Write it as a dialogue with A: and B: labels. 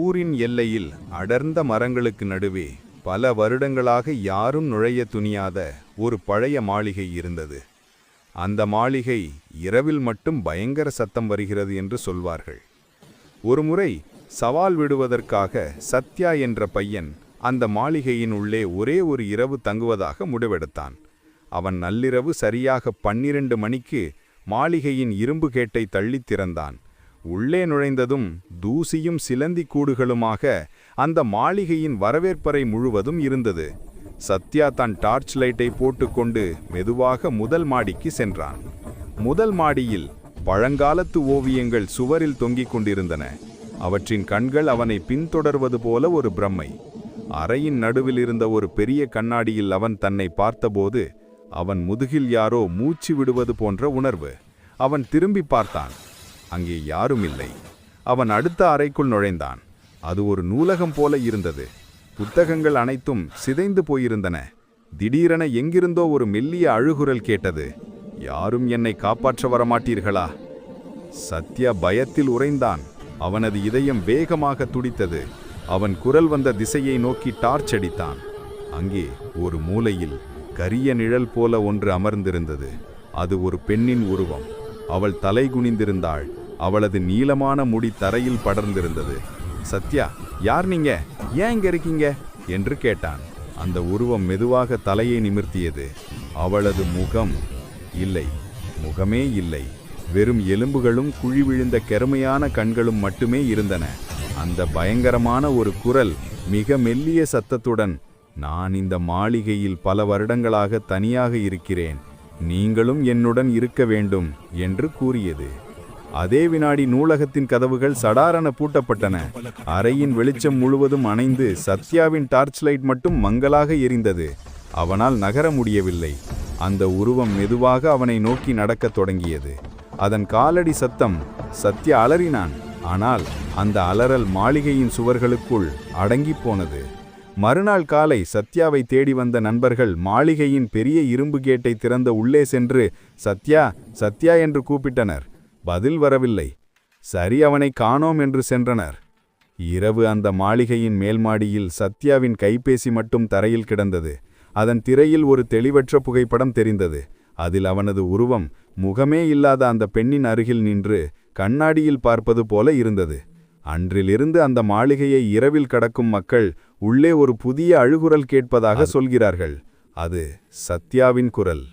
A: ஊரின் எல்லையில் அடர்ந்த மரங்களுக்கு நடுவே பல வருடங்களாக யாரும் நுழைய துணியாத ஒரு பழைய மாளிகை இருந்தது. அந்த மாளிகை இரவில் மட்டும் பயங்கர சத்தம் வருகிறது என்று சொல்வார்கள். ஒருமுறை சவால் விடுவதற்காக சத்யா என்ற பையன் அந்த மாளிகையின் உள்ளே ஒரே ஒரு இரவு தங்குவதாக முடிவெடுத்தான். அவன் நள்ளிரவு சரியாக பன்னிரண்டு மணிக்கு மாளிகையின் இரும்பு கேட்டை தள்ளித் திறந்தான். உள்ளே நுழைந்ததும் தூசியும் சிலந்தி கூடுகளுமாக அந்த மாளிகையின் வரவேற்பறை முழுவதும் இருந்தது. சத்யா தன் டார்ச் லைட்டை போட்டுக்கொண்டு மெதுவாக முதல் மாடிக்கு சென்றான். முதல் மாடியில் பழங்காலத்து ஓவியங்கள் சுவரில் தொங்கிக் கொண்டிருந்தன. அவற்றின் கண்கள் அவனை பின்தொடர்வது போல ஒரு பிரம்மை. அறையின் நடுவில் இருந்த ஒரு பெரிய கண்ணாடியில் அவன் தன்னை பார்த்தபோது அவன் முதுகில் யாரோ மூச்சு விடுவது போன்ற உணர்வு. அவன் திரும்பி பார்த்தான். அங்கே யாரும் இல்லை அவன் அடுத்த அறைக்குள் நுழைந்தான். அது ஒரு நூலகம் போல இருந்தது. புத்தகங்கள் அனைத்தும் சிதைந்து போயிருந்தன. திடீரென எங்கிருந்தோ ஒரு மெல்லிய அழுகுரல் கேட்டது. யாரும் என்னை காப்பாற்ற வரமாட்டீர்களா? சத்யா பயத்தில் உறைந்தான். அவனது இதயம் வேகமாக துடித்தது. அவன் குரல் வந்த திசையை நோக்கி டார்ச் அடித்தான். அங்கே ஒரு மூலையில் கரிய நிழல் போல ஒன்று அமர்ந்திருந்தது. அது ஒரு பெண்ணின் உருவம். அவள் தலை குனிந்திருந்தாள். அவளது நீளமான முடி தரையில் படர்ந்திருந்தது. சத்யா யார் நீங்க? ஏன் இங்க இருக்கீங்க? என்று கேட்டான். அந்த உருவம் மெதுவாக தலையை நிமிர்த்தியது. அவளது முகம் இல்லை முகமே இல்லை. வெறும் எலும்புகளும் குழி விழுந்த கெருமையான கண்களும் மட்டுமே இருந்தன. அந்த பயங்கரமான ஒரு குரல் மிக மெல்லிய சத்தத்துடன் நான் இந்த மாளிகையில் பல வருடங்களாக தனியாக இருக்கிறேன். நீங்களும் என்னுடன் இருக்க வேண்டும் என்று கூறியது. அதே வினாடி நூலகத்தின் கதவுகள் சடாரண பூட்டப்பட்டன. அறையின் வெளிச்சம் முழுவதும் அணைந்து சத்யாவின் டார்ச் லைட் மட்டும் மங்கலாக எரிந்தது. அவனால் நகர முடியவில்லை. அந்த உருவம் மெதுவாக அவனை நோக்கி நடக்கத் தொடங்கியது. அதன் காலடி சத்தம் சத்யா அலறினான். ஆனால் அந்த அலறல் மாளிகையின் சுவர்களுக்குள் அடங்கிப் போனது. மறுநாள் காலை சத்யாவை தேடி வந்த நண்பர்கள் மாளிகையின் பெரிய இரும்பு கேட்டை திறந்த உள்ளே சென்று சத்யா சத்யா என்று கூப்பிட்டனர். பதில் வரவில்லை. சரி அவனை காணோம் என்று சென்றனர். இரவு அந்த மாளிகையின் மேல்மாடியில் சத்யாவின் கைபேசி மட்டும் தரையில் கிடந்தது. அதன் திரையில் ஒரு தெளிவற்ற புகைப்படம் தெரிந்தது. அதில் அவனது உருவம் முகமே இல்லாத அந்த பெண்ணின் அருகில் நின்று கண்ணாடியில் பார்ப்பது போல இருந்தது. அன்றிலிருந்து அந்த மாளிகையை இரவில் கடக்கும் மக்கள் உள்ளே ஒரு புதிய அழுகுரல் கேட்பதாக சொல்கிறார்கள். அது சத்யாவின் குரல்.